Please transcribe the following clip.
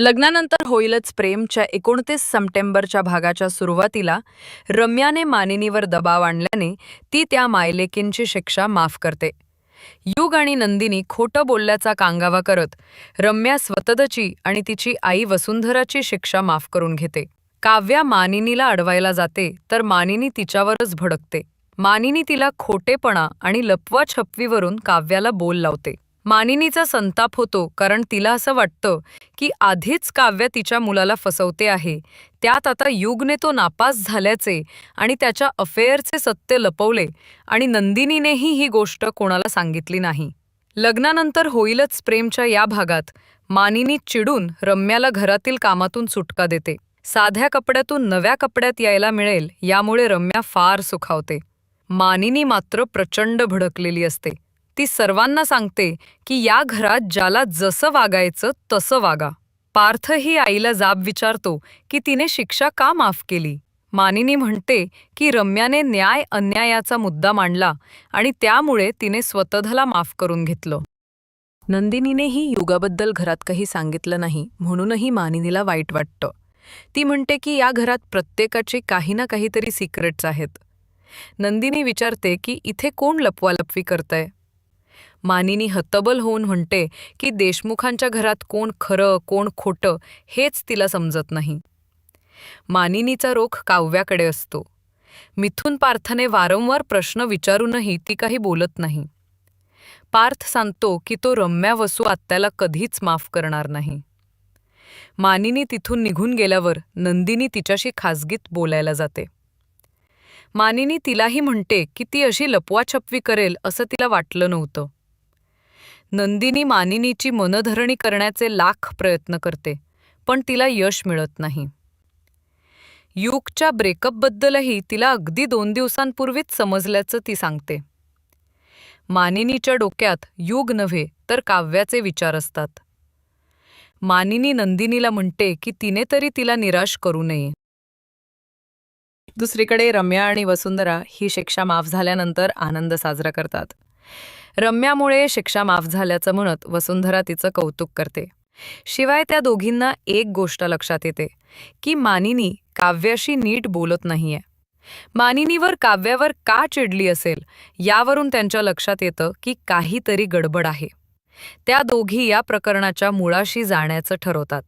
लग्नानंतर होईलच प्रेमच्या एकोणतीस सप्टेंबरच्या भागाच्या सुरुवातीला रम्याने मानिनीवर दबाव आणल्याने ती त्या मायलेकींची शिक्षा माफ करते. युग आणि नंदिनी खोटं बोलल्याचा कांगावा करत रम्या स्वतदची आणि तिची आई वसुंधराची शिक्षा माफ करून घेते. काव्या मानिनीला अडवायला जाते तर मानिनी तिच्यावरच भडकते. मानिनी तिला खोटेपणा आणि लपवाछपवीवरून काव्याला बोल लावते. मानिनीचा संताप होतो कारण तिला असं वाटतं की आधीच काव्य तिच्या मुलाला फसवते आहे. त्यात आता युगने तो नापास झाल्याचे आणि त्याच्या अफेअरचे सत्य लपवले आणि नंदिनीनेही ही गोष्ट कोणाला सांगितली नाही. लग्नानंतर होईलच प्रेमच्या या भागात. मानिनी चिडून रम्याला घरातील कामातून सुटका देते. साध्या कपड्यातून नव्या कपड्यात यायला मिळेल यामुळे रम्या फार सुखावते. मानिनी मात्र प्रचंड भडकलेली असते. ती सर्वांना सांगते की या घरात ज्याला जसं वागायचं तसं वागा. पार्थही आईला जाब विचारतो की तिने शिक्षा का माफ केली? मानिनी म्हणते की रम्याने न्याय अन्यायाचा मुद्दा मांडला आणि त्यामुळे तिने स्वतःला माफ करून घेतलं. नंदिनीनेही युगाबद्दल घरात काही सांगितलं नाही म्हणूनही मानिनीला वाईट वाटतं. ती म्हणते की या घरात प्रत्येकाचे काही ना काहीतरी सिक्रेट्स आहेत. नंदिनी विचारते की इथे कोण लपवालपवी करतंय? मानिनी हतबल होऊन म्हणते की देशमुखांच्या घरात कोण खरं कोण खोटं हेच तिला समजत नाही. मानिनीचा रोख काव्याकडे असतो. मिथून पार्थने वारंवार प्रश्न विचारूनही ती काही बोलत नाही. पार्थ सांगतो की तो रम्या वसू आत्याला कधीच माफ करणार नाही. मानिनी तिथून निघून गेल्यावर नंदिनी तिच्याशी खासगीत बोलायला जाते. मानिनी तिलाही म्हणते की ती अशी लपवाछपवी करेल असं तिला वाटलं नव्हतं. नंदिनी मानिनीची मनधरणी करण्याचे लाख प्रयत्न करते पण तिला यश मिळत नाही. युगच्या ब्रेकअपबद्दलही तिला अगदी दोन दिवसांपूर्वीच समजल्याचं ती सांगते. मानिनीच्या डोक्यात युग नव्हे तर काव्याचे विचार असतात. मानिनी नंदिनीला म्हणते की तिने तरी तिला निराश करू नये. दुसरीकडे रम्या आणि वसुंधरा ही शिक्षा माफ झाल्यानंतर आनंद साजरा करतात. रम्यामुळे शिक्षा माफ झाल्याचं म्हणत वसुंधरा तिचं कौतुक करते. शिवाय त्या दोघींना एक गोष्ट लक्षात येते की मानिनी काव्याशी नीट बोलत नाहीये. मानिनीवर काव्यावर का चिडली असेल यावरून त्यांच्या लक्षात येतं की काहीतरी गडबड आहे. त्या दोघी या प्रकरणाच्या मुळाशी जाण्याचं ठरवतात.